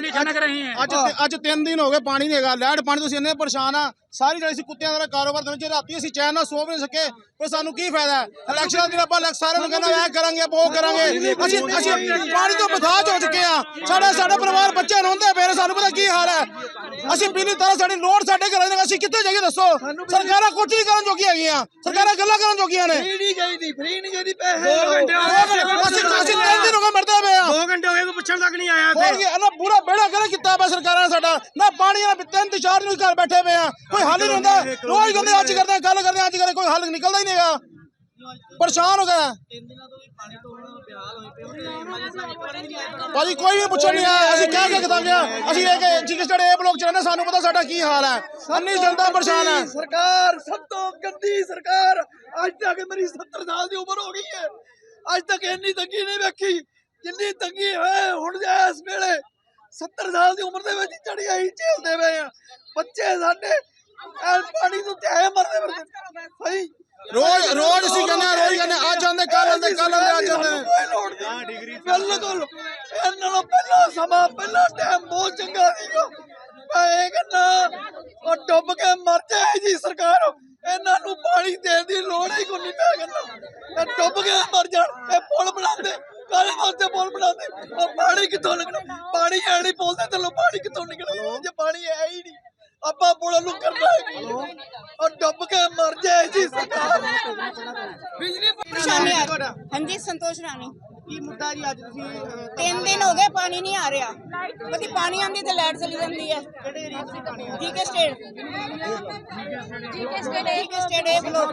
trying to ਅਚਾਨਕ ਰਹੇ ਹੈ? ਅੱਜ ਅੱਜ ਤਿੰਨ ਦਿਨ ਹੋ ਗਏ ਪਾਣੀ ਨਹੀਂ ਹੈਗਾ ਲੈਟ ਪਾਣੀ ਤੁਸੀਂ ਇੰਨੇ ਪਰੇਸ਼ਾਨ ਆ। ਸਾਰੀ ਜਿਹੜੀ ਅਸੀਂ ਕੁੱਤਿਆਂ ਦਾ ਕਾਰੋਬਾਰ ਦਿਨ ਜੇ ਰਾਤੀ ਅਸੀਂ ਚੈਨ ਨਾਲ ਸੌ ਵੀ ਨਹੀਂ ਸਕੇ। ਫਿਰ ਸਾਨੂੰ ਕੀ ਫਾਇਦਾ ਇਲੈਕਸ਼ਨ ਦਾ ਦਿਨ ਆਪਾਂ ਸਾਰਿਆਂ ਨੂੰ ਕਹਿੰਦਾ ਇਹ ਕਰਾਂਗੇ ਉਹ ਕਰਾਂਗੇ। ਅਸੀਂ ਅਸੀਂ ਪਾਣੀ ਤੋਂ ਬਥਾਜ ਹੋ ਚੁੱਕੇ ਆ। ਸਾਡਾ ਸਾਡਾ ਪਰਿਵਾਰ ਬੱਚੇ ਰੋਂਦੇ ਪਏ ਸਾਨੂੰ ਪਤਾ ਕੀ ਹਾਲ ਹੈ? ਅਸੀਂ ਬਿਜਲੀ ਤਰ੍ਹਾਂ ਸਾਡੀ ਲੋੜ ਸਾਡੇ ਘਰਾਂ ਦੇ ਅਸੀਂ ਕਿੱਥੇ ਜਾਈਏ ਦੱਸੋ? ਸਰਕਾਰਾਂ ਕੁਝ ਨਹੀਂ ਕਰਨ ਜੋਗੀਆਂ ਹੈਗੀਆਂ। ਸਰਕਾਰਾਂ ਗੱਲਾਂ ਕਰਨ ਜੋਗੀਆਂ ਨੇ। ਫ੍ਰੀ ਨਹੀਂ ਚਾਹੀਦੀ ਫ੍ਰੀ ਨਹੀਂ ਚਾਹੀਦੀ ਪੈਸੇ 2 ਘੰਟੇ ਅਸੀਂ ਅਸੀਂ ਤਿੰਨ ਦਿਨ ਹੋ ਗਏ ਮਰਦੇ ਪਏ ਆ। 2 ਘੰਟੇ ਹੋ ਗਏ ਪੁੱਛਣ ਤੱਕ ਨਹੀਂ ਆਇਆ ਇੱਥੇ। ਇਹਨਾਂ ਪੂਰਾ ਕਰ ਕੀਤਾ ਵਾ ਸਰਕਾਰਾਂ ਨੇ ਸਾਡਾ। ਨਾ ਪਾਣੀ ਨਾਲ ਤਿੰਨ ਤੇ ਨੂੰ ਘਰ ਬੈਠੇ ਪਏ ਆ। ਕੋਈ ਹੱਲ ਹੀ ਨਹੀਂ ਹੁੰਦਾ। ਰੋਜ਼ ਕਹਿੰਦੇ ਅੱਜ ਕਰਦੇ ਆ, ਕਰਦੇ ਅੱਜ ਕਰਦੇ ਕੋਈ ਹੱਲ ਨਿਕਲਦਾ ਹੀ ਨਹੀਂ ਪਰੇਸ਼ਾਨ ਹੋ ਗਏ ਭਾਜੀ ਕੋਈ ਵੀ ਪੁੱਛਣ ਨਹੀਂ ਆਇਆ। ਅਸੀਂ ਕਹਿ ਕੇ ਕਿਤਾ ਅਸੀਂ ਇਹ ਕਿ ਜੀ ਇਹ ਬਲੋਕ ਚ ਸਾਨੂੰ ਪਤਾ ਸਾਡਾ ਕੀ ਹਾਲ ਹੈ ਅੰਨੀ ਜਨਤਾ ਪਰੇਸ਼ਾਨ ਹੈ ਸਰਕਾਰ ਸਭ ਤੋਂ ਗੰਦੀ ਸਰਕਾਰ ਅੱਜ ਤੱਕ ਮੇਰੀ 70 ਸਾਲ ਦੀ ਉਮਰ ਹੋ ਗਈ ਹੈ। ਅੱਜ ਤੱਕ ਇੰਨੀ ਤੰਗੀ ਨਹੀਂ ਵੇਖੀ। ਜਿੰਨੀ ਤੰਗੀ ਹੈ ਹੁਣ ਇਸ ਵੇਲੇ 70 ਸਾਲ ਦੀ ਉਮਰ ਦੇ ਵਿੱਚ ਚੜੀਆਂ ਹੀ ਝੇਲਦੇ ਪਏ ਆ। ਬੱਚੇ ਸਾਡੇ ਐ ਪਾਣੀ ਤੋਂ ਤੇ ਮਰਦੇ ਮਰਦੇ ਸਹੀ ਰੋਜ਼ ਰੋਜ਼ ਅਸੀਂ ਕਹਿੰਦੇ ਰੋਜ਼ ਕਹਿੰਦੇ ਆ, ਅੱਜ ਆਉਂਦੇ ਕੱਲ ਆਉਂਦੇ ਕੱਲ ਆਉਂਦੇ ਅੱਜ ਆਉਂਦੇ। ਲੋੜ ਨਹੀਂ। ਬਿਲਕੁਲ। ਇਹਨਾਂ ਨਾਲੋਂ ਪਹਿਲਾਂ ਸਮਾਂ ਪਹਿਲਾਂ ਟਾਈਮ ਬਹੁਤ ਚੰਗਾ ਸੀਗਾ। ਇਹ ਕਹਿੰਦਾ ਉਹ ਡੁੱਬ ਕੇ ਮਰ ਜਾਏ ਜੀ ਸਰਕਾਰ। ਇਹਨਾਂ ਨੂੰ ਪਾਣੀ ਦੇਣ ਦੀ ਲੋੜ ਹੀ ਕੋਈ ਨਹੀਂ ਮੈਂ ਕਹਿੰਦਾ। ਇਹ ਡੁੱਬ ਕੇ ਮਰ ਜਾਣ ਇਹ ਪੁਲ ਬਣਾਉਂਦੇ। ਕਾਲੇ ਵਾਸਤੇ ਪੁਲ ਬਣਾਉਂਦੇ ਉਹ ਪਾਣੀ ਕਿੱਥੋਂ ਲੱਗਣਾ ਪਾਣੀ ਹੈ ਨਹੀਂ ਪੁੱਲ ਦੇ ਥੱਲੋਂ ਪਾਣੀ ਕਿੱਥੋਂ ਨਿਕਲਣਾ ਜੇ ਪਾਣੀ ਹੈ ਹੀ ਨਹੀਂ ਆਪਾਂ ਪੁਲ ਨੂੰ ਕਰਨਾ ਹੈ? ਉਹ ਡੁੱਬ ਕੇ ਮਰ ਜਾਏ ਜੀ ਸਰਕਾਰ। ਪਰੇਸ਼ਾਨੀ ਆ। ਹਾਂਜੀ ਸੰਤੋਸ਼ ਰਾਣੀ। ਕੀ ਮੁੱਦਾ ਜੀ ਅੱਜ ਤੁਸੀਂ ਤਿੰਨ ਦਿਨ ਹੋ ਗਏ ਪਾਣੀ ਨਹੀਂ ਆ ਰਿਹਾ। ਕਦੀ ਪਾਣੀ ਆਂਦੀ ਤੇ ਲਾਈਟ ਚਲੀ ਜਾਂਦੀ ਹੈ। ਕਿਹੜੇ ਏਰੀਆ 'ਚ ਪਾਣੀ ਆ GK state GK state. GK state ਇਹ ਬਲੋਕ।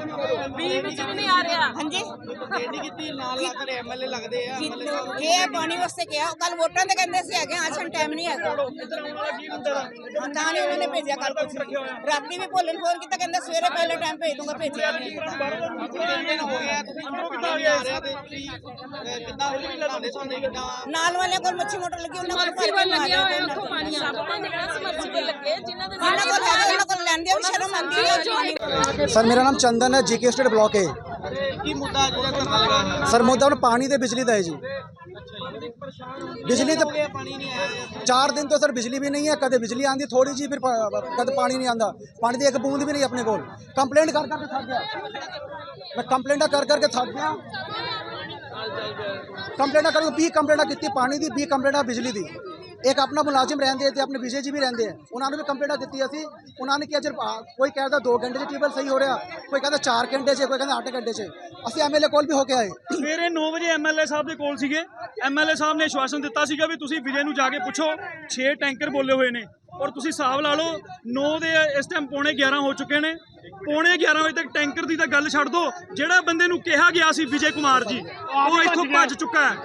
ਵੀ ਵਿੱਚ ਵੀ ਨਹੀਂ ਆ ਰਿਹਾ। ਹਾਂਜੀ। ਨਹੀਂ ਕੀਤੀ ਨਾਲ ਲਾ ਕੇ ਐਮਐਲਏ ਲੱਗਦੇ ਆ ਇਹ ਹੈ ਪਾਣੀ ਵਾਸਤੇ ਕਿਹਾ। ਕੱਲ ਵੋਟਾਂ ਤੇ ਕਹਿੰਦੇ ਸੀ ਹੈਗੇ ਅੱਜ ਸਾਨੂੰ ਟਾਈਮ ਨਹੀਂ ਹੈਗਾ। ਹਾਂ, ਤਾਂ ਨਹੀਂ ਉਹਨਾਂ ਨੇ ਭੇਜਿਆ ਕੱਲ ਕੁਛ। ਰਾਤੀ ਵੀ ਭੋਲੇ ਨੂੰ ਫੋਨ ਕੀਤਾ ਕਹਿੰਦਾ ਸਵੇਰੇ ਪਹਿਲੇ ਟਾਈਮ ਭੇਜ ਦੂੰਗਾ ਭੇਜਿਆ ਨਹੀਂ। ਹੋ ਗਿਆ ਤੁਸੀਂ ਅੰਦਰੋਂ ਕਿੱਦਾਂ ਆ ਰਿਹਾ ਤੇ ਤੁਸੀਂ ਨਾਲ ਵਾਲਿਆਂ ਕੋਲ ਮੱਛੀ ਮੋਟਰ ਲੱਗੀ ਉਹਨਾਂ ਕੋਲ ਕੇ ਲੱਗਿਆ ਹੋਇਆ ਉੱਥੋਂ ਪਾਣੀ ਸਭ ਤੋਂ ਨਿਕਲਣਾ ਸਮਰਸੀਬਲ ਲੱਗੇ ਜਿਨ੍ਹਾਂ ਦੇ ਉਹਨਾਂ ਕੋਲ ਹੈਗਾ ਉਹਨਾਂ ਕੋਲ ਲੈਂਦੇ ਆ ਵੀ ਸ਼ਰਮ ਆਉਂਦੀ ਹੈ ਸਰ ਮੇਰਾ ਨਾਮ ਚੰਦਨ ਹੈ ਜੀਕੇ ਸਟੇਟ ਬਲਾਕ ਹੈ। ਕੀ ਮੁੱਦਾ ਜਿਹੜਾ ਧਰਨਾ ਲਗਾ ਹੈ? ਸਰ ਮੁੱਦਾ ਹੁਣ ਪਾਣੀ ਤੇ ਬਿਜਲੀ ਦਾ ਹੈ ਜੀ। ਬਿਜਲੀ ਤੇ ਗਿਆ ਪਾਣੀ ਨਹੀਂ ਆਇਆ ਚਾਰ ਦਿਨ ਤੋਂ ਸਰ ਬਿਜਲੀ ਵੀ ਨਹੀਂ ਹੈ ਕਦੇ ਬਿਜਲੀ ਆਂਦੀ ਥੋੜੀ ਜੀ ਫਿਰ ਕਦੇ ਪਾਣੀ ਨਹੀਂ ਆਂਦਾ ਪਾਣੀ ਦੀ ਇੱਕ ਬੂੰਦ ਵੀ ਨਹੀਂ ਆਪਣੇ ਕੋਲ। ਕੰਪਲੇਂਟ ਕਰ ਕਰਕੇ ਥੱਕ ਗਿਆ। ਮੈਂ ਕੰਪਲੇਂਟਾਂ ਕਰ ਕਰਕੇ ਥੱਕ ਗਿਆ। ਕੰਪਲੇਂਟਾਂ ਕਰੋ 20 ਕੰਪਲੇਂਟਾਂ ਕੀਤੀ, ਪਾਣੀ ਦੀ 20 ਕੰਪਲੇਂਟਾਂ, ਬਿਜਲੀ ਦੀ। ਇੱਕ ਆਪਣਾ ਮੁਲਾਜ਼ਮ ਰਹਿੰਦੇ ਤੇ ਆਪਣੇ ਵਿਜੇ ਜੀ ਵੀ ਰਹਿੰਦੇ ਆ। ਉਹਨਾਂ ਨੂੰ ਵੀ ਕੰਪਲੇਂਟਾਂ ਦਿੱਤੀ ਅਸੀਂ ਉਹਨਾਂ ਨੇ ਕਿਹਾ ਜਰ ਕੋਈ ਕਹਿੰਦਾ 2 ਘੰਟੇ 'ਚ ਟਿਊਬਲ ਸਹੀ ਹੋ ਰਿਹਾ, ਕੋਈ ਕਹਿੰਦਾ 4 ਘੰਟੇ 'ਚ, ਕੋਈ ਕਹਿੰਦਾ 8 ਘੰਟੇ 'ਚ। ਅਸੀਂ ਐਮਐਲਏ ਕੋਲ ਵੀ ਹੋ ਕੇ ਆਏ। ਸਵੇਰੇ 9 ਵਜੇ ਐਮਐਲਏ ਸਾਹਿਬ ਦੇ ਕੋਲ ਸੀਗੇ। ਐਮਐਲਏ ਸਾਹਿਬ ਨੇ ਸ਼ਵਾਸਨ ਦਿੱਤਾ ਸੀਗਾ ਵੀ ਤੁਸੀਂ ਵਿਜੇ ਨੂੰ ਜਾ ਕੇ ਪੁੱਛੋ 6 ਟੈਂਕਰ ਬੋਲੇ ਹੋਏ ਨੇ। ਔਰ ਤੁਸੀਂ ਹਿਸਾਬ ਲਾ ਲਓ 9 ਦੇ ਇਸ ਟਾਈਮ ਪੌਣੇ 11 ਹੋ ਚੁੱਕੇ ਨੇ। ਪੌਣੇ 11 ਵਜੇ ਤੱਕ ਟੈਂਕਰ ਦੀ ਤਾਂ ਗੱਲ ਛੱਡ ਦਿਓ ਜਿਹੜਾ ਬੰਦੇ ਨੂੰ ਕਿਹਾ ਗਿਆ ਸੀ ਵਿਜੇ ਕੁਮਾਰ ਜੀ ਉਹ ਇੱਥੋਂ ਭੱਜ ਚੁੱਕਾ ਹੈ।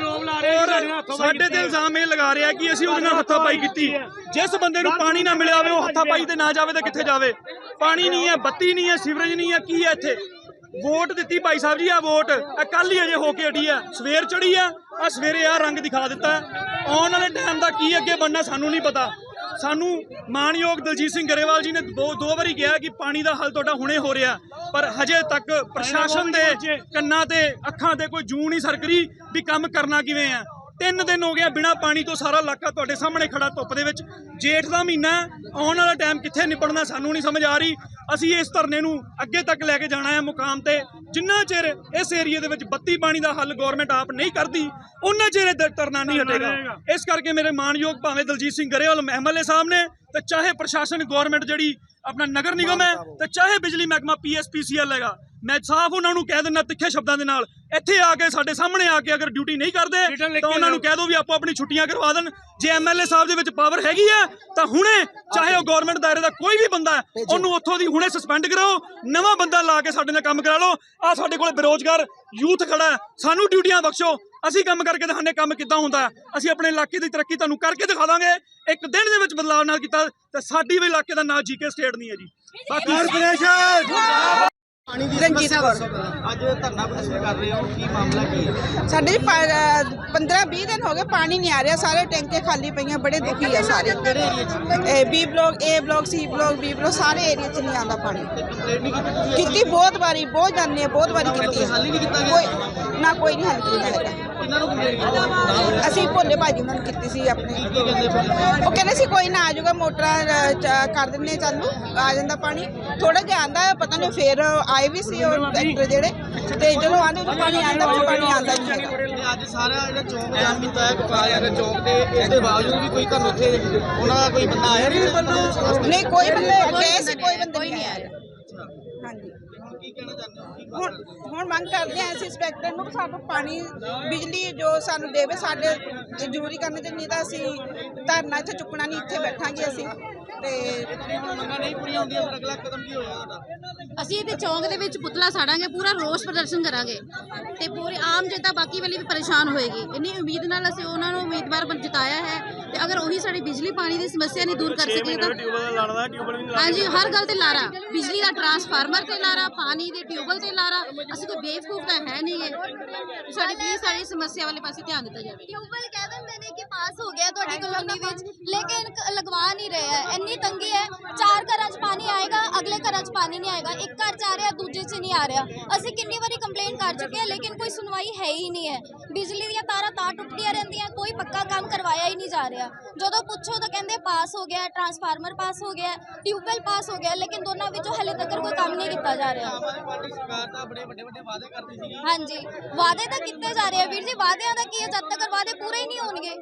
ਔਰ ਸਾਡੇ ਤੇ ਇਲਜ਼ਾਮ ਇਹ ਲਗਾ ਰਿਹਾ ਕਿ ਅਸੀਂ ਉਹਦੇ ਨਾਲ ਹੱਥਾਪਾਈ ਕੀਤੀ। ਜਿਸ ਬੰਦੇ ਨੂੰ ਪਾਣੀ ਨਾ ਮਿਲਿਆ ਹੋਵੇ ਉਹ ਹੱਥਾਪਾਈ ਤੇ ਨਾ ਜਾਵੇ ਤਾਂ ਕਿੱਥੇ ਜਾਵੇ? ਪਾਣੀ ਨਹੀਂ ਹੈ ਬੱਤੀ ਨਹੀਂ ਹੈ ਸੀਵਰੇਜ ਨਹੀਂ ਹੈ ਕੀ ਹੈ ਇੱਥੇ? ਵੋਟ ਦਿੱਤੀ ਭਾਈ ਸਾਹਿਬ ਜੀ ਆ ਵੋਟ। ਇਹ ਕੱਲ ਹੀ ਅਜੇ ਹੋ ਕੇ ਹਟੀ ਆ ਸਵੇਰ ਚੜੀ ਆ ਆ ਸਵੇਰੇ ਆ ਰੰਗ ਦਿਖਾ ਦਿੱਤਾ। ਆਉਣ ਵਾਲੇ ਟਾਈਮ ਦਾ ਕੀ ਅੱਗੇ ਬਣਨਾ ਸਾਨੂੰ ਨਹੀਂ ਪਤਾ। ਸਾਨੂੰ ਮਾਨਯੋਗ ਦਲਜੀਤ ਸਿੰਘ ਗਰੇਵਾਲ ਜੀ ਨੇ ਦੋ ਦੋ ਵਾਰੀ ਕਿਹਾ ਕਿ ਪਾਣੀ ਦਾ ਹੱਲ ਤੁਹਾਡਾ ਹੁਣੇ ਹੋ ਰਿਹਾ। ਪਰ ਹਜੇ ਤੱਕ ਪ੍ਰਸ਼ਾਸਨ ਦੇ ਕੰਨਾਂ ਤੇ ਅੱਖਾਂ ਤੇ ਕੋਈ ਜੂੰ ਨਹੀਂ ਸਰਕਰੀ ਵੀ ਕੰਮ ਕਰਨਾ ਕਿਵੇਂ ਆ। ਤਿੰਨ ਦਿਨ ਹੋ ਗਿਆ ਬਿਨਾ ਪਾਣੀ ਤੋਂ ਸਾਰਾ ਇਲਾਕਾ ਤੁਹਾਡੇ ਸਾਹਮਣੇ ਖੜਾ ਧੁੱਪ ਦੇ ਵਿੱਚ। ਜੇਠ ਦਾ ਮਹੀਨਾ ਆਉਣ ਵਾਲਾ ਟਾਈਮ ਕਿੱਥੇ ਨਿਪੜਨਾ ਸਾਨੂੰ ਨਹੀਂ ਸਮਝ ਆ ਰਹੀ। ਅਸੀਂ ਇਸ ਧਰਨੇ ਨੂੰ ਅੱਗੇ ਤੱਕ ਲੈ ਕੇ ਜਾਣਾ ਹੈ ਮੁਕਾਮ ਤੇ। ਜਿੰਨਾ ਚਿਰ ਇਸ ਏਰੀਆ ਦੇ ਵਿੱਚ ਬੱਤੀ ਪਾਣੀ ਦਾ ਹੱਲ ਗਵਰਨਮੈਂਟ ਆਪ ਨਹੀਂ ਕਰਦੀ ਉਹਨਾਂ ਚਿਰ ਇਹ ਧਰਨਾ ਨਹੀਂ ਹਟੇਗਾ। ਇਸ ਕਰਕੇ ਮੇਰੇ ਮਾਨਯੋਗ ਭਾਵੇਂ ਦਲਜੀਤ ਸਿੰਘ ਗਰੇਵਾਲ ਐਮਐਲਏ ਸਾਹਿਬ ਨੇ ਤੇ ਚਾਹੇ ਪ੍ਰਸ਼ਾਸਨ ਗਵਰਨਮੈਂਟ ਜਿਹੜੀ ਆਪਣਾ ਨਗਰ ਨਿਗਮ ਹੈ ਤੇ ਚਾਹੇ ਬਿਜਲੀ ਮਹਿਕਮਾ ਪੀਐਸਪੀਸੀਐਲ ਹੈਗਾ ਮੈਂ ਸਾਫ਼ ਉਹਨਾਂ ਨੂੰ ਕਹਿ ਦਿੰਦਾ ਤਿੱਖੇ ਸ਼ਬਦਾਂ ਦੇ ਨਾਲ ਇੱਥੇ ਆ ਕੇ ਸਾਡੇ ਸਾਹਮਣੇ ਆ ਕੇ ਅਗਰ ਡਿਊਟੀ ਨਹੀਂ ਕਰਦੇ ਤਾਂ ਉਹਨਾਂ ਨੂੰ ਕਹਿ ਦਿਓ ਵੀ ਆਪੋ ਆਪਣੀ ਛੁੱਟੀਆਂ ਕਰਵਾ ਦੇਣ। ਜੇ ਐਮਐਲਏ ਸਾਹਿਬ ਦੇ ਵਿੱਚ ਪਾਵਰ ਹੈਗੀ ਆ ਤਾਂ ਹੁਣੇ ਚਾਹੇ ਉਹ ਗਵਰਨਮੈਂਟ ਦਾਇਰੇ ਦਾ ਕੋਈ ਵੀ ਬੰਦਾ ਹੈ ਉਹਨੂੰ ਉੱਥੋਂ ਦੀ ਹੁਣੇ ਸਸਪੈਂਡ ਕਰਾਓ ਨਵਾਂ ਬੰਦਾ ਲਾ ਕੇ ਸਾਡੇ ਨਾਲ ਕੰਮ ਕਰਾ ਲਓ। ਆ ਸਾਡੇ ਕੋਲ ਬੇਰੋਜ਼ਗਾਰ ਯੂਥ ਖੜਾ ਹੈ ਸਾਨੂੰ ਡਿਊਟੀਆਂ ਬਖਸ਼ੋ। ਅਸੀਂ ਕੰਮ ਕਰਕੇ ਦਿਖਾਣੇ ਕੰਮ ਕਿੱਦਾਂ ਹੁੰਦਾ ਹੈ। ਅਸੀਂ ਆਪਣੇ ਇਲਾਕੇ ਦੀ ਤਰੱਕੀ ਤੁਹਾਨੂੰ ਕਰਕੇ ਦਿਖਾ ਦਾਂਗੇ ਇੱਕ ਦਿਨ ਦੇ ਵਿੱਚ ਬਦਲਾਅ ਨਾਲ ਕੀਤਾ ਤੇ ਸਾਡੀ ਵੀ ਇਲਾਕੇ ਦਾ ਨਾਂ ਜੀਕੇ ਸਟੇਟ ਨਹੀਂ ਹੈ ਜੀ। ਬਾਕੀ ਪਾਣੀ ਦੀ ਰਣਜੀਤ ਸਮੱਸਿਆ ਕੌਰ। ਦੱਸੋ ਪਹਿਲਾਂ। ਅੱਜ ਧਰਨਾ ਪ੍ਰਦਰਸ਼ਨ ਕਰ ਰਹੇ ਹੋ ਕੀ ਮਾਮਲਾ ਕੀ ਹੈ ਸਾਡੇ 15 20 ਦਿਨ ਹੋ ਗਏ ਪਾਣੀ ਨਹੀਂ ਆ ਰਿਹਾ ਸਾਰੇ ਟੈਂਕੇ ਖਾਲੀ ਪਈਆਂ ਬੜੇ ਦੁਖੀ ਆ ਸਾਰੇ ਇਹ B block A block C block B block ਸਾਰੇ ਏਰੀਆ 'ਚ ਨਹੀਂ ਆਉਂਦਾ ਪਾਣੀ ਕੰਪਲੇਂਟ ਨਹੀਂ ਕੀਤੀ ਤੁਸੀਂ ਕੀਤੀ ਬਹੁਤ ਵਾਰੀ ਬਹੁਤ ਜਾਂਦੇ ਆ ਬਹੁਤ ਵਾਰੀ ਕੀਤੀ ਹੱਲ ਹੀ ਨਹੀਂ ਕੀਤਾ ਗਿਆ? ਕੋਈ ਨਾ ਕੋਈ ਨਹੀਂ ਹੱਲ ਕੀਤਾ ਹੈਗਾ। ਕਿਹਨਾਂ ਨੂੰ ਕੰਪਲੇਂਟ ਕੀਤੀ ਅਸੀਂ ਭੋਲੇ ਭਾਜੀ ਉਹਨਾਂ ਨੂੰ ਕੀਤੀ ਸੀ ਆਪਣੇ। ਉਹ ਕਹਿੰਦੇ ਸੀ ਕੋਈ ਨਾ ਆ ਜਾਊਗਾ ਮੋਟਰਾਂ ਅ, ਚ- ਕਰ ਦਿੰਨੇ ਆ ਚਾਲੂ ਆ ਜਾਂਦਾ ਪਾਣੀ। ਥੋੜਾ ਜਿਹਾ ਆਂਦਾ ਪਤਾ ਨਹੀਂ ਫੇਰ ਆਏ ਵੀ ਸੀ ਉਹ ਐਕਟਰ ਜਿਹੜੇ। ਤੇ ਜਦੋਂ ਆਂਦੇ ਉਹ ਪਾਣੀ ਆਂਦਾ ਫਿਰ ਪਾਣੀ ਆਂਦਾ ਨਹੀਂ ਹੈਗਾ। ਤੇ ਅੱਜ ਸਾਰਾ ਜਿਹੜਾ ਚੌਂਕ ਜਾਮ ਕੀਤਾ ਹੈ ਕਪਾਲਿਆਂ ਦੇ ਚੌਂਕ ਤੇ ਇਸ ਦੇ ਬਾਵਜੂਦ ਵੀ ਕੋਈ ਤੁਹਾਨੂੰ ਇੱਥੇ ਉਹਨਾਂ ਦਾ ਕੋਈ ਬੰਦਾ ਆਇਆ ਨਹੀਂ ਕੋਈ ਬੰਦੇ ਗਏ ਸੀ ਕੋਈ ਬੰਦਾ ਨਹੀਂ ਆਇਆ। ਹਾਂਜੀ। ਹੁਣ ਹੁਣ ਮੰਗ ਕਰਦੇ ਹਾਂ ਅਸੀਂ ਇੰਸਪੈਕਟਰ ਨੂੰ ਕਿ ਸਾਨੂੰ ਪਾਣੀ ਬਿਜਲੀ ਜੋ ਸਾਨੂੰ ਦੇਵੇ ਸਾਡੇ ਜ਼ਰੂਰੀ ਕਰਨੇ ਤੇ ਨਹੀਂ ਤਾਂ ਅਸੀਂ ਧਰਨਾ ਇੱਥੇ ਚੁੱਕਣਾ ਨਹੀਂ ਇੱਥੇ ਬੈਠਾਂਗੇ ਅਸੀਂ। ਤੇ ਹੁਣ ਮੰਗਾਂ ਨਹੀਂ ਪੂਰੀਆਂ ਹੁੰਦੀਆਂ ਫਿਰ ਅਗਲਾ ਕਦਮ ਕੀ ਹੋਏਗਾ ਤੁਹਾਡਾ? ਅਸੀਂ ਇਹਦੇ ਚੌਂਕ ਦੇ ਵਿੱਚ ਪੁਤਲਾ ਸਾੜਾਂਗੇ ਪੂਰਾ ਰੋਸ ਪ੍ਰਦਰਸ਼ਨ ਕਰਾਂਗੇ ਤੇ ਪੂਰੀ ਆਮ ਜਨਤਾ ਬਾਕੀ ਵਾਲੀ ਵੀ ਪਰੇਸ਼ਾਨ ਹੋਏਗੀ। ਇੰਨੀ ਉਮੀਦ ਨਾਲ ਅਸੀਂ ਉਹਨਾਂ ਨੂੰ ਉਮੀਦਵਾਰ ਬਣ ਜਿਤਾਇਆ ਹੈ। ਤੇ ਅਗਰ ਉਹੀ ਸਾਡੀ ਬਿਜਲੀ ਪਾਣੀ ਦੀ ਸਮੱਸਿਆ ਨਹੀਂ ਦੂਰ ਕਰ ਸਕੇ ਤਾਂ ਹਾਂਜੀ ਹਰ ਗੱਲ ਤੇ ਲਾਰਾ। ਬਿਜਲੀ ਦਾ ਟਰਾਂਸਫਾਰਮਰ ਤੇ ਲਾਰਾ ਪਾਣੀ ਦੇ ਟਿਊਬਲ ਤੇ ਲਾਰਾ। ਅਸੀਂ ਕੋਈ ਬੇਵਕੂਫ ਤਾਂ ਹੈ ਨਹੀਂ ਗੇ ਸਾਡੀ ਪਲੀਜ਼ ਸਾਡੀ ਸਮੱਸਿਆ ਵਾਲੇ ਪਾਸੇ ਧਿਆਨ ਦਿੱਤਾ ਜਾਵੇ। ਟਿਊਬਵੈਲ ਕਹਿ ਦਿੰਦੇ ਨੇ ਕਿ ਪਾਸ ਹੋ ਗਿਆ ਤੁਹਾਡੀ ਕਲੋਨੀ ਵਿੱਚ ਲੇਕਿਨ ਲਗਵਾ ਨਹੀਂ ਰਹੇ ਹੈ ਇੰਨੀ ਤੰਗੀ ਹੈ ਚਾਰ ਘਰਾਂ 'ਚ ਪਾਣੀ ਆਏਗਾ ਅਗਲੇ ਘਰਾਂ 'ਚ ਪਾਣੀ ਨਹੀਂ ਆਏਗਾ। ਇੱਕ ਘਰ 'ਚ ਆ ਰਿਹਾ ਦੂਜੇ ਨਹੀਂ ਆ ਰਿਹਾ। ਅਸੀਂ ਕਿੰਨੀ ਵਾਰੀ ਕੰਪਲੇਂਟ ਕਰ ਚੁੱਕੇ ਹਾਂ, ਲੇਕਿਨ ਕੋਈ ਸੁਣਵਾਈ ਹੈ ਹੀ ਨਹੀਂ ਹੈ। ਬਿਜਲੀ ਦੀਆਂ ਤਾਰਾਂ ਤਾਂ ਟੁੱਟਦੀਆਂ ਰਹਿੰਦੀਆਂ, ਕੋਈ ਪੱਕਾ ਕੰਮ ਕਰਵਾਇਆ ਹੀ ਨਹੀਂ ਜਾ ਰਿਹਾ। ਜਦੋਂ ਪੁੱਛੋ ਤਾਂ ਕਹਿੰਦੇ ਪਾਸ ਹੋ ਗਿਆ ਟਰਾਂਸਫਾਰਮਰ ਪਾਸ ਹੋ ਗਿਆ ਟਿਊਬਵੈਲ ਪਾਸ ਹੋ ਗਿਆ, ਲੇਕਿਨ ਦੋਨਾਂ ਵਿੱਚੋਂ ਹਲੇ ਤੱਕ ਕੋਈ ਕੰਮ ਨਹੀਂ ਕੀਤਾ ਜਾ ਰਿਹਾ। ਆਮ ਆਦਮੀ ਪਾਰਟੀ ਸਰਕਾਰ ਤਾਂ ਬੜੇ ਵੱਡੇ ਵੱਡੇ ਵਾਅਦੇ ਕਰਦੀ ਸੀਗੀ। ਹਾਂਜੀ ਵਾਅਦੇ ਤਾਂ ਕੀਤੇ ਜਾ ਰਹੇ ਆ ਵੀਰ ਜੀ। ਵਾਅਦਿਆਂ ਦਾ ਕੀ ਹੈ? ਜਦ ਤੱਕ ਵਾਅਦੇ ਪੂਰੇ ਹੀ ਨਹੀਂ ਹੋਣਗੇ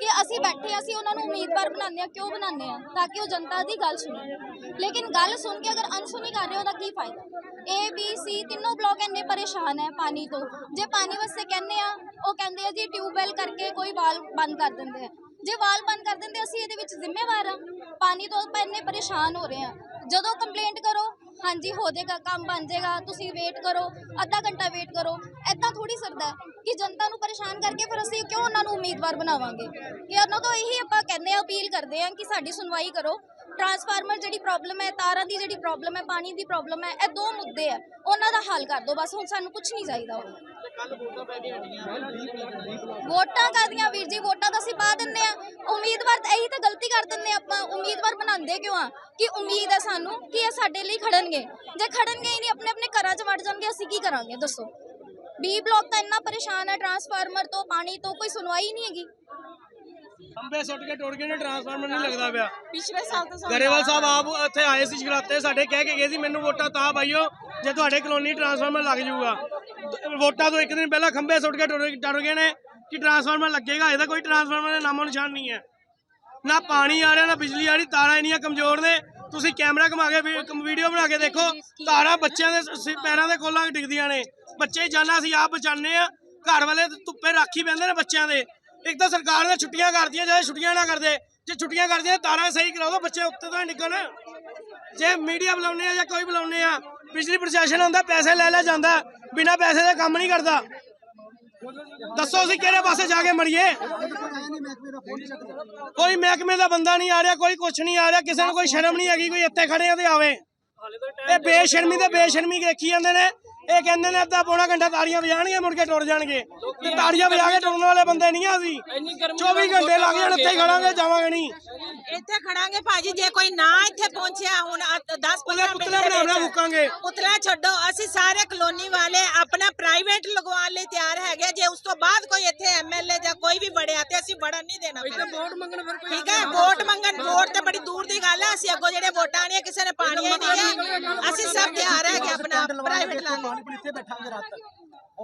ਕਿ ਅਸੀਂ ਬੈਠੇ ਅਸੀਂ ਉਹਨਾਂ ਨੂੰ ਉਮੀਦਵਾਰ ਬਣਾਉਂਦੇ ਆ ਕਿਉਂ ਬਣਾਉਂਦੇ ਆ ਤਾਂ ਕਿ ਉਹ ਜਨਤਾ ਦੀ ਗੱਲ ਸੁਣੇ। ਲੇਕਿਨ ਗੱਲ ਸੁਣ ਕੇ ਅਗਰ ਅਨਸੁਣੀ ਕਰ ਰਹੇ ਹੋ ਤਾਂ ਕੀ ਫਾਇਦਾ? ਏ ਬੀ ਸੀ ਤਿੰਨੋਂ ਬਲਾਕ ਇੰਨੇ ਪਰੇਸ਼ਾਨ ਹੈ ਪਾਣੀ ਤੋਂ। ਜੇ ਪਾਣੀ ਵਾਸਤੇ ਕਹਿੰਦੇ ਆ ਉਹ ਕਹਿੰਦੇ ਆ ਜੀ ਟਿਊਬਵੈਲ ਕਰਕੇ ਕੋਈ ਵਾਲ ਬੰਦ ਕਰ ਦਿੰਦੇ ਆ। ਜੇ ਵਾਲ ਬੰਦ ਕਰ ਦਿੰਦੇ ਅਸੀਂ ਇਹਦੇ ਵਿੱਚ ਜ਼ਿੰਮੇਵਾਰ ਆ ਪਾਣੀ ਤੋਂ ਆਪਾਂ ਇੰਨੇ ਪਰੇਸ਼ਾਨ ਹੋ ਰਹੇ ਆ ਜਦੋਂ ਕੰਪਲੇਂਟ ਕਰੋ ਹਾਂਜੀ, ਹੋ ਜਾਏਗਾ, ਕੰਮ ਬਣ ਜਾਏਗਾ, ਤੁਸੀਂ ਵੇਟ ਕਰੋ, ਅੱਧਾ ਘੰਟਾ ਵੇਟ ਕਰੋ। ਐਦਾਂ ਥੋੜੀ ਸਰਦਾ ਕਿ ਜਨਤਾ ਨੂੰ ਪਰੇਸ਼ਾਨ ਕਰਕੇ ਫਿਰ ਅਸੀਂ ਕਿਉਂ ਉਹਨਾਂ ਨੂੰ ਉਮੀਦਵਾਰ ਬਣਾਵਾਂਗੇ? ਕਿ ਉਹਨਾਂ ਤੋਂ ਇਹੀ ਆਪਾਂ ਕਹਿੰਦੇ ਆ ਅਪੀਲ ਕਰਦੇ ਆ ਕਿ ਸਾਡੀ ਸੁਣਵਾਈ ਕਰੋ। ਟਰਾਂਸਫਾਰਮਰ ਜਿਹੜੀ ਪ੍ਰੋਬਲਮ ਹੈ, ਤਾਰਾਂ ਦੀ ਜਿਹੜੀ ਪ੍ਰੋਬਲਮ ਹੈ, ਪਾਣੀ ਦੀ ਪ੍ਰੋਬਲਮ ਹੈ, ਇਹ ਦੋ ਮੁੱਦੇ ਆ ਉਹਨਾਂ ਦਾ ਹੱਲ ਕਰ ਦਿਓ, ਬਸ ਹੁਣ ਸਾਨੂੰ ਕੁਝ ਨਹੀਂ ਚਾਹੀਦਾ। ਹੋਰ ਕੱਲ ਵੋਟਾਂ ਪੈ ਕੇ ਵੋਟਾਂ ਕਾਦੀਆਂ ਵੀਰ ਜੀ ਵੋਟਾਂ ਤਾਂ ਅਸੀਂ ਪਾ ਦਿੰਦੇ ਆ ਉਮੀਦਵਾਰ ਤਾਂ ਇਹੀ ਤਾਂ ਗਲਤੀ ਕਰ ਦਿੰਦੇ ਆ ਆਪਾਂ। ਉਮੀਦਵਾਰ ਬਣਾਉਂਦੇ ਕਿਉਂ ਆ? ਕਿ ਉਮੀਦ ਹੈ ਸਾਨੂੰ ਕਿ ਇਹ ਸਾਡੇ ਲਈ ਖੜਨਗੇ। ਜੇ ਖੜਨਗੇ ਹੀ ਨਹੀਂ ਆਪਣੇ ਆਪਣੇ ਘਰਾਂ 'ਚ ਵੜ ਜਾਣਗੇ ਅਸੀਂ ਕੀ ਕਰਾਂਗੇ? ਦੱਸੋ। ਬੀ ਬਲਾਕ ਤਾਂ ਇੰਨਾ ਪਰੇਸ਼ਾਨ ਹੈ ਟਰਾਂਸਫਾਰਮਰ ਤੋਂ ਪਾਣੀ ਤੋਂ ਕੋਈ ਸੁਣਵਾਈ ਨਹੀਂ ਹੈਗੀ। ਖੰਬੇ ਸੁੱਟ ਕੇ ਟੁੱਟ ਗਏ ਨੇ ਟਰਾਂਸਫਾਰਮਰ ਨਹੀਂ ਲੱਗਦਾ ਪਿਆ। ਪਿਛਲੇ ਸਾਲ ਤੋਂ ਗਰੇਵਾਲ ਸਾਹਿਬ ਆਪ ਇੱਥੇ ਆਏ ਸੀ ਜਗਰਾਤੇ ਸਾਡੇ ਕਹਿ ਕੇ ਗਏ ਸੀ ਮੈਨੂੰ ਵੋਟਾਂ ਤਾਂ ਪਾਈਓ ਜੇ ਤੁਹਾਡੇ ਕਲੋਨੀ ਟਰਾਂਸਫਾਰਮਰ ਲੱਗ ਜਾਊਗਾ। ਵੋਟਾਂ ਤੋਂ ਇੱਕ ਦਿਨ ਪਹਿਲਾਂ ਖੰਬੇ ਸੁੱਟ ਕੇ ਟੁੱਟ ਗਏ ਨੇ ਕਿ ਟਰਾਂਸਫਾਰਮਰ ਲੱਗੇਗਾ, ਇਹਦਾ ਕੋਈ ਟਰਾਂਸਫਾਰਮਰ ਦਾ ਨਾਮੋ ਨਿਸ਼ਾਨ ਨਹੀਂ ਹੈ। ਨਾ ਪਾਣੀ ਆ ਨਾ ਬਿਜਲੀ ਵਾਲੀ ਤਾਰਾਂ ਇੰਨੀਆਂ ਕਮਜ਼ੋਰ ਨੇ। ਤੁਸੀਂ ਕੈਮਰਾ ਘੁਮਾ ਕੇ ਵੀਡੀਓ ਬਣਾ ਕੇ ਦੇਖੋ, ਤਾਰਾਂ ਬੱਚਿਆਂ ਦੇ ਪੈਰਾਂ ਦੇ ਕੋਲਾਂ ਡਿੱਗਦੀਆਂ ਨੇ। ਬੱਚੇ ਹੀ ਜਾਨਾਂ, ਅਸੀਂ ਆਪ ਬਚਾਉਂਦੇ ਆ ਘਰ ਵਾਲੇ ਧੁੱਪੇ ਰਾਖੀ ਪੈਂਦੇ ਨੇ ਬੱਚਿਆਂ ਦੇ। ਇੱਕ ਤਾਂ ਸਰਕਾਰ ਨੇ ਛੁੱਟੀਆਂ ਕਰਦੀਆਂ ਜੇ ਛੁੱਟੀਆਂ ਨਾ ਕਰਦੇ। ਜੇ ਛੁੱਟੀਆਂ ਕਰਦੀਆਂ, ਤਾਰਾਂ ਸਹੀ ਕਰਾਓ ਦਿਓ ਬੱਚੇ ਉੱਤੇ ਤਾਂ ਨਿਕਲਣ। ਜੇ ਮੀਡੀਆ ਬੁਲਾਉਂਦੇ ਆ ਜਾਂ ਕੋਈ ਬੁਲਾਉਂਦੇ ਆ, ਬਿਜਲੀ ਪ੍ਰਸ਼ਾਸਨ ਹੁੰਦਾ ਪੈਸੇ ਲੈ ਲੈ ਜਾਂਦਾ, ਬਿਨਾ ਪੈਸੇ ਦਾ ਕੰਮ ਨਹੀਂ ਕਰਦਾ। ਦੱਸੋ ਅਸੀਂ ਕਿਹੜੇ ਪਾਸੇ ਜਾ ਕੇ ਮਰੀਏ? ਕੋਈ ਮਹਿਕਮੇ ਦਾ ਬੰਦਾ ਨਹੀਂ ਆ ਰਿਹਾ ਕੋਈ ਕੁਛ ਨਹੀਂ ਆ ਰਿਹਾ ਕਿਸੇ ਨੂੰ ਕੋਈ ਸ਼ਰਮ ਨਹੀਂ ਹੈਗੀ ਕੋਈ ਇੱਥੇ ਖੜੇ ਆ ਤੇ ਆਵੇ। ਇਹ ਬੇਸ਼ਰਮੀ ਤੇ ਬੇਸ਼ਰਮੀ ਦੇਖੀ ਜਾਂਦੇ ਨੇ। ਇਹ ਕਹਿੰਦੇ ਨੇ ਅੱਧਾ ਪੌਣਾ ਘੰਟਾ ਤਾੜੀਆਂ ਵਜਾਣਗੇ ਮੁੜ ਕੇ ਟੁਰ ਜਾਣਗੇ। ਤੇ ਤਾੜੀਆਂ ਵਜਾ ਕੇ ਟੁਰਨ ਵਾਲੇ ਬੰਦੇ ਨਹੀਂ ਆ ਅਸੀਂ। 24 ਘੰਟੇ ਲੱਗ ਜਾਣ ਇੱਥੇ ਖੜਾਂਗੇ ਜਾਵਾਂਗੇ ਨਹੀਂ। ਇੱਥੇ ਖੜਾਂਗੇ ਭਾਜੀ ਜੇ ਕੋਈ ਨਾ ਇੱਥੇ ਪਹੁੰਚਿਆ ਹੁਣ 10 ਉਹਦੇ ਪੁਤਲੇ ਬਣਾ ਬਣਾ ਮੁੱਕਾਂਗੇ। ਪੁਤਲਾ ਛੱਡੋ ਅਸੀਂ ਸਾਰੇ ਕਲੋਨੀ ਵਾਲੇ ਆਪਣਾ ਪ੍ਰਾਈਵੇਟ ਲਗਵਾਉਣ ਲਈ ਤਿਆਰ ਹੈਗੇ ਜੇ ਉਸ ਤੋਂ ਬਾਅਦ ਕੋਈ ਇੱਥੇ ਐਮਐਲਏ ਜਾਂ ਕੋਈ ਵੀ ਵੜਿਆ ਤੇ ਅਸੀਂ ਵੜਨ ਨਹੀਂ ਦੇਣਾ ਇੱਥੇ ਵੋਟ ਮੰਗਣ ਫਿਰ ਕੋਈ ਠੀਕ ਹੈ ਵੋਟ ਮੰਗਣ ਵੋਟ ਤੇ ਬੜੀ ਦੂਰ ਦੀ ਗੱਲ ਹੈ ਅਸੀਂ ਅੱਗੋਂ ਜਿਹੜੇ ਵੋਟਾਂ ਆਣੀਆਂ ਕਿਸੇ ਨੇ ਪਾਣੀਆਂ ਹੀ ਨਹੀਂ ਹੈ ਅਸੀਂ ਸਭ ਤਿਆਰ ਹੈਗੇ ਆਪਣਾ ਪ੍ਰਾਈਵੇਟ ਲਾਣ ਲਈ ਇੱਥੇ ਬੈਠਾਂਗੇ ਰਾਤ ਤੱਕ।